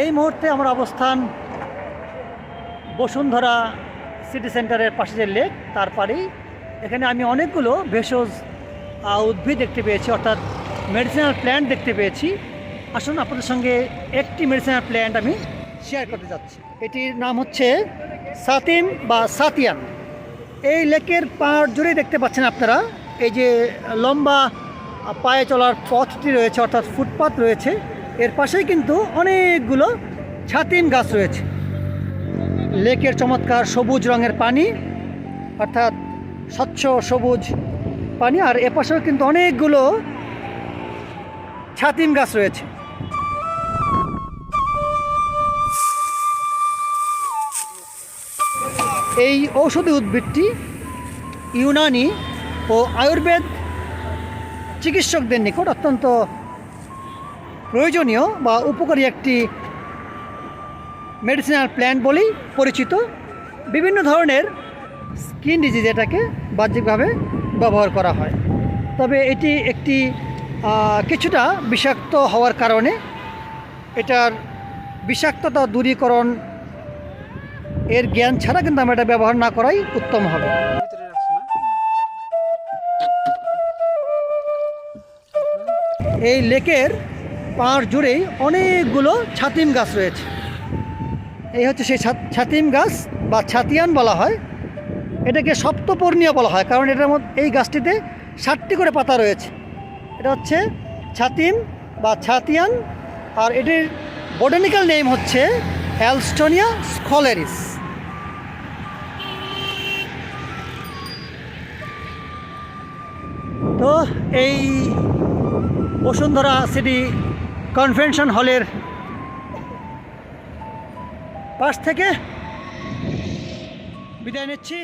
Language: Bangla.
এই মুহূর্তে আমার অবস্থান বসুন্ধরা সিটি সেন্টারের পাশে যে লেক, তার পারেই এখানে আমি অনেকগুলো ভেষজ উদ্ভিদ দেখতে পেয়েছি, অর্থাৎ মেডিসিনাল প্ল্যান্ট দেখতে পেয়েছি। আসুন আপনাদের সঙ্গে একটি মেডিসিনাল প্ল্যান্ট আমি শেয়ার করতে যাচ্ছি। এটির নাম হচ্ছে সাতিম বা সাতিয়ান। এই লেকের পাড় জুড়েই দেখতে পাচ্ছেন আপনারা, এই যে লম্বা পায়ে চলার পথটি রয়েছে, অর্থাৎ ফুটপাথ রয়েছে। এর পাশেই কিন্তু অনেকগুলো ছাতিম গাছ রয়েছে। লেকের চমৎকার সবুজ রঙের পানি, অর্থাৎ স্বচ্ছ সবুজ পানি, আর এপাশেও কিন্তু অনেকগুলো ছাতিম গাছ রয়েছে। এই ঔষধি উদ্ভিদটি ইউনানি ও আয়ুর্বেদ চিকিৎসকদের নিকট অত্যন্ত প্রয়োজনীয় বা উপকারী একটি মেডিসিনাল প্ল্যান্ট বলেই পরিচিত। বিভিন্ন ধরনের স্কিন ডিজিজ এটাকে বাহ্যিকভাবে ব্যবহার করা হয়। তবে এটি একটি কিছুটা বিষাক্ত হওয়ার কারণে এটার বিষাক্ততা দূরীকরণ এর জ্ঞান ছাড়া কিন্তু আমরা এটা ব্যবহার না করাই উত্তম হবে। এই লেকের পাড় জুড়েই অনেকগুলো ছাতিম গাছ রয়েছে। এই হচ্ছে সেই ছাতিম গাছ বা ছাতিয়ান বলা হয়। এটাকে সপ্তপর্ণীয় বলা হয়, কারণ এটার মধ্যে এই গাছটিতে ষাটটি করে পাতা রয়েছে। এটা হচ্ছে ছাতিম বা ছাতিয়ান, আর এটির বোটানিক্যাল নেম হচ্ছে অ্যালস্টোনিয়া স্কলেরিস তো এই বসুন্ধরা সিটি কনভেনশন হলের পাশ থেকে বিদায় নিচ্ছি।